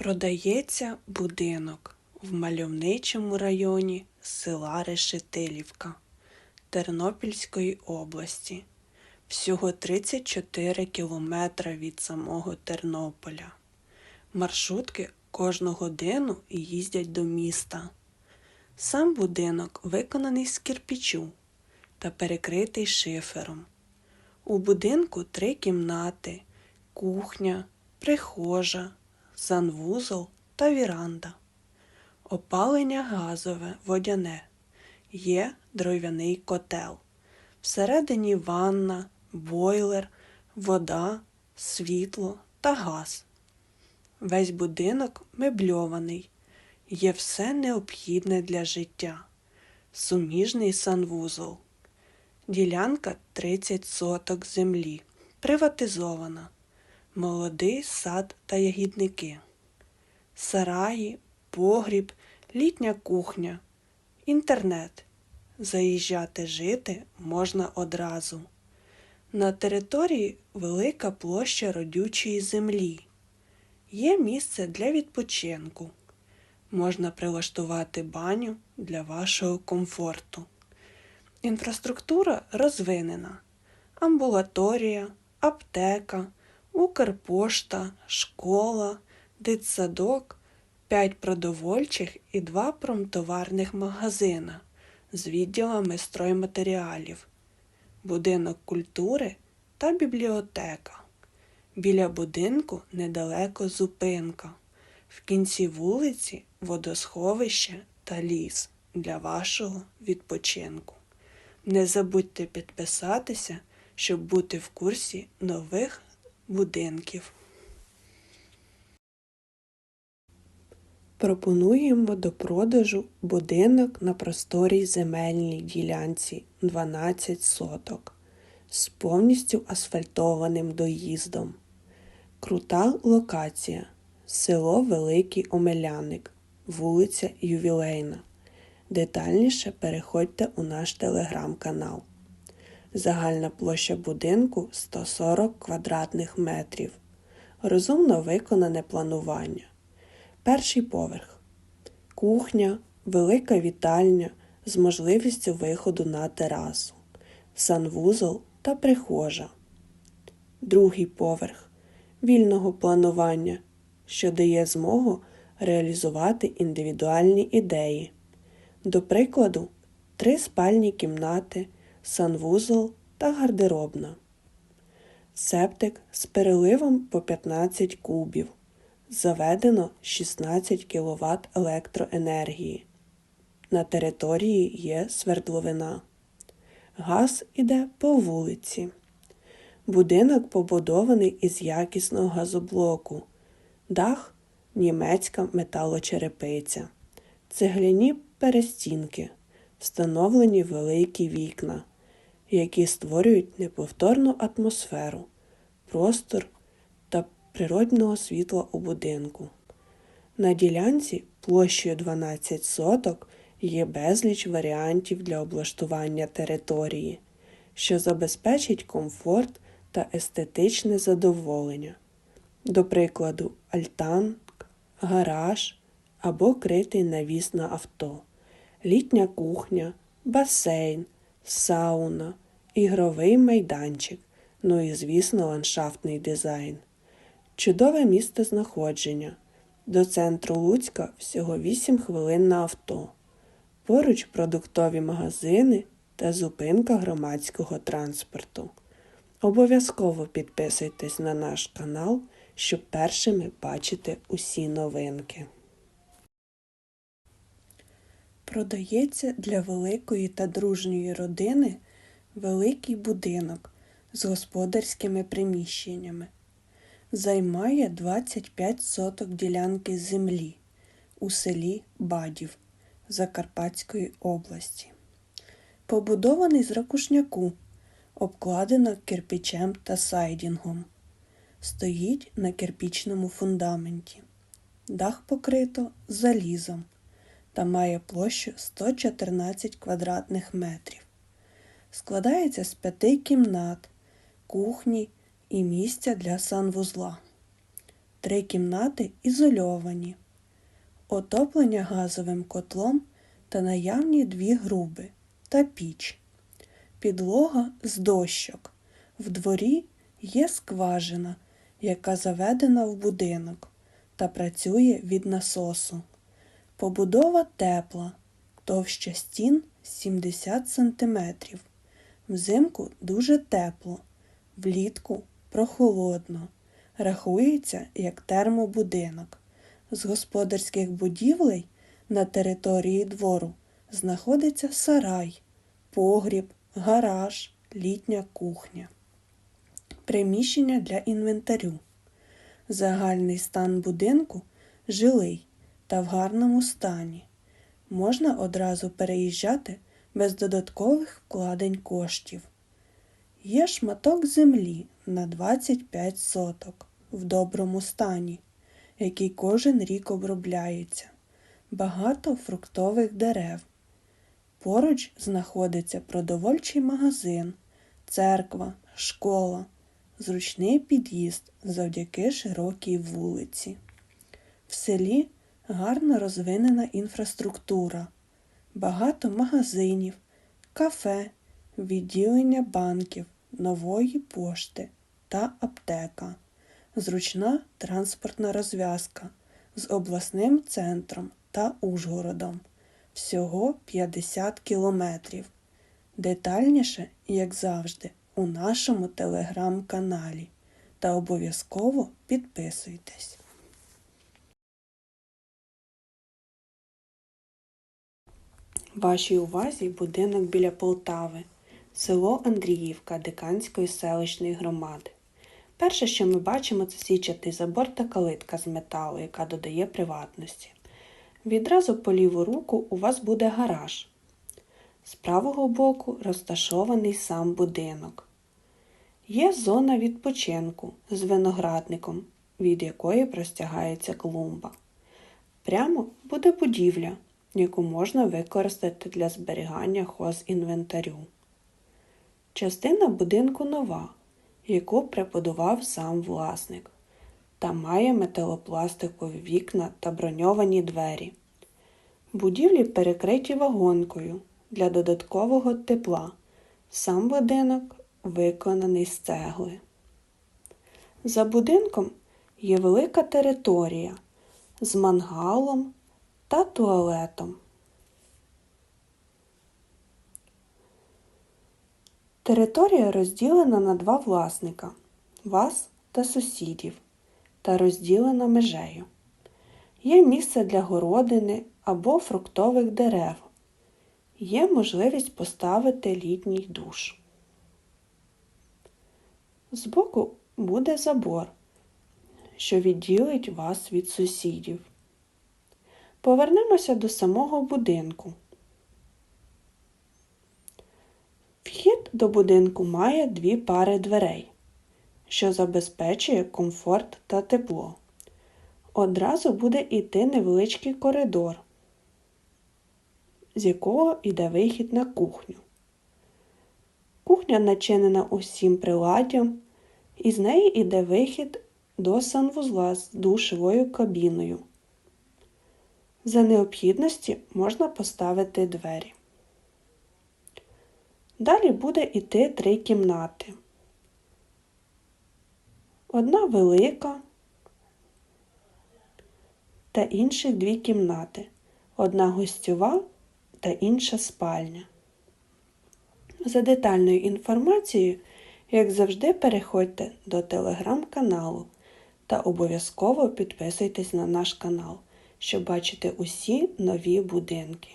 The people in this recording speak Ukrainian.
Продається будинок в мальовничому районі села Решетилівка Тернопільської області. Всього 34 кілометра від самого Тернополя. Маршрутки кожну годину їздять до міста. Сам будинок виконаний з кирпічу та перекритий шифером. У будинку три кімнати, кухня, прихожа, санвузол та віранда. Опалення газове, водяне. Є дров'яний котел. Всередині ванна, бойлер, вода, світло та газ. Весь будинок мебльований. Є все необхідне для життя. Суміжний санвузол. Ділянка 30 соток землі. Приватизована. Молодий сад та ягідники. Сараї, погріб, літня кухня, інтернет. Заїжджати жити можна одразу. На території велика площа родючої землі. Є місце для відпочинку. Можна прилаштувати баню для вашого комфорту. Інфраструктура розвинена. Амбулаторія, аптека, Укрпошта, школа, дитсадок, 5 продовольчих і 2 промтоварних магазина з відділами стройматеріалів, будинок культури та бібліотека. Біля будинку недалеко зупинка. В кінці вулиці водосховище та ліс для вашого відпочинку. Не забудьте підписатися, щоб бути в курсі нових будинків. Пропонуємо до продажу будинок на просторій земельній ділянці 12 соток з повністю асфальтованим доїздом. Крута локація. Село Великий Омеляник, вулиця Ювілейна. Детальніше переходьте у наш телеграм-канал. Загальна площа будинку 140 квадратних метрів. Розумно виконане планування. Перший поверх. Кухня, велика вітальня з можливістю виходу на терасу, санвузол та прихожа. Другий поверх вільного планування, що дає змогу реалізувати індивідуальні ідеї. До прикладу, три спальні кімнати, санвузол та гардеробна. Септик з переливом по 15 кубів. Заведено 16 кВт електроенергії. На території є свердловина. Газ іде по вулиці. Будинок побудований із якісного газоблоку. Дах німецька металочерепиця. Цегляні перестінки. Встановлені великі вікна, які створюють неповторну атмосферу, простор та природного світла у будинку. На ділянці площею 12 соток є безліч варіантів для облаштування території, що забезпечить комфорт та естетичне задоволення. До прикладу, альтан, гараж або критий навіс на авто, літня кухня, басейн, сауна, ігровий майданчик, ну і, звісно, ландшафтний дизайн. Чудове місце знаходження. До центру Луцька всього 8 хвилин на авто. Поруч продуктові магазини та зупинка громадського транспорту. Обов'язково підписуйтесь на наш канал, щоб першими бачити усі новинки. Продається для великої та дружньої родини великий будинок з господарськими приміщеннями. Займає 25 соток ділянки землі у селі Бадів Закарпатської області. Побудований з ракушняку, обкладено кирпичем та сайдінгом. Стоїть на кирпічному фундаменті. Дах покрито залізом та має площу 114 квадратних метрів. Складається з п'яти кімнат, кухні і місця для санвузла. три кімнати ізольовані, отоплення газовим котлом та наявні дві груби та піч. Підлога з дощок. В дворі є скважина, яка заведена в будинок та працює від насосу. Побудова тепла, товща стін 70 см. Взимку дуже тепло, влітку прохолодно. Рахується як термобудинок. З господарських будівлей на території двору знаходиться сарай, погріб, гараж, літня кухня. Приміщення для інвентарю. Загальний стан будинку жилий та в гарному стані. Можна одразу переїжджати без додаткових вкладень коштів. Є шматок землі на 25 соток в доброму стані, який кожен рік обробляється. Багато фруктових дерев. Поруч знаходиться продовольчий магазин, церква, школа, зручний під'їзд завдяки широкій вулиці. В селі гарно розвинена інфраструктура, багато магазинів, кафе, відділення банків, нової пошти та аптека, зручна транспортна розв'язка з обласним центром та Ужгородом. Всього 50 кілометрів. Детальніше, як завжди, у нашому телеграм-каналі. Та обов'язково підписуйтесь. Вашій увазі будинок біля Полтави, село Андріївка Диканської селищної громади. Перше, що ми бачимо, це січатий забор та калитка з металу, яка додає приватності. Відразу по ліву руку у вас буде гараж. З правого боку розташований сам будинок. Є зона відпочинку з виноградником, від якої простягається клумба. Прямо буде будівля, яку можна використати для зберігання хозінвентарю. Частина будинку нова, яку прибудував сам власник, та має металопластикові вікна та броньовані двері. Будівлі перекриті вагонкою для додаткового тепла. Сам будинок виконаний з цегли. За будинком є велика територія з мангалом та туалетом. Територія розділена на два власника вас та сусідів та розділена межею. Є місце для городини або фруктових дерев. Є можливість поставити літній душ. Збоку буде забор, що відділить вас від сусідів. Повернемося до самого будинку. Вхід до будинку має дві пари дверей, що забезпечує комфорт та тепло. Одразу буде йти невеличкий коридор, з якого йде вихід на кухню. Кухня начинена усім приладдям, і з неї йде вихід до санвузла з душовою кабіною. За необхідності можна поставити двері. Далі буде йти три кімнати. Одна велика та інших дві кімнати. Одна гостьова та інша спальня. За детальною інформацією, як завжди, переходьте до телеграм-каналу та обов'язково підписуйтесь на наш канал, щоб бачити усі нові будинки.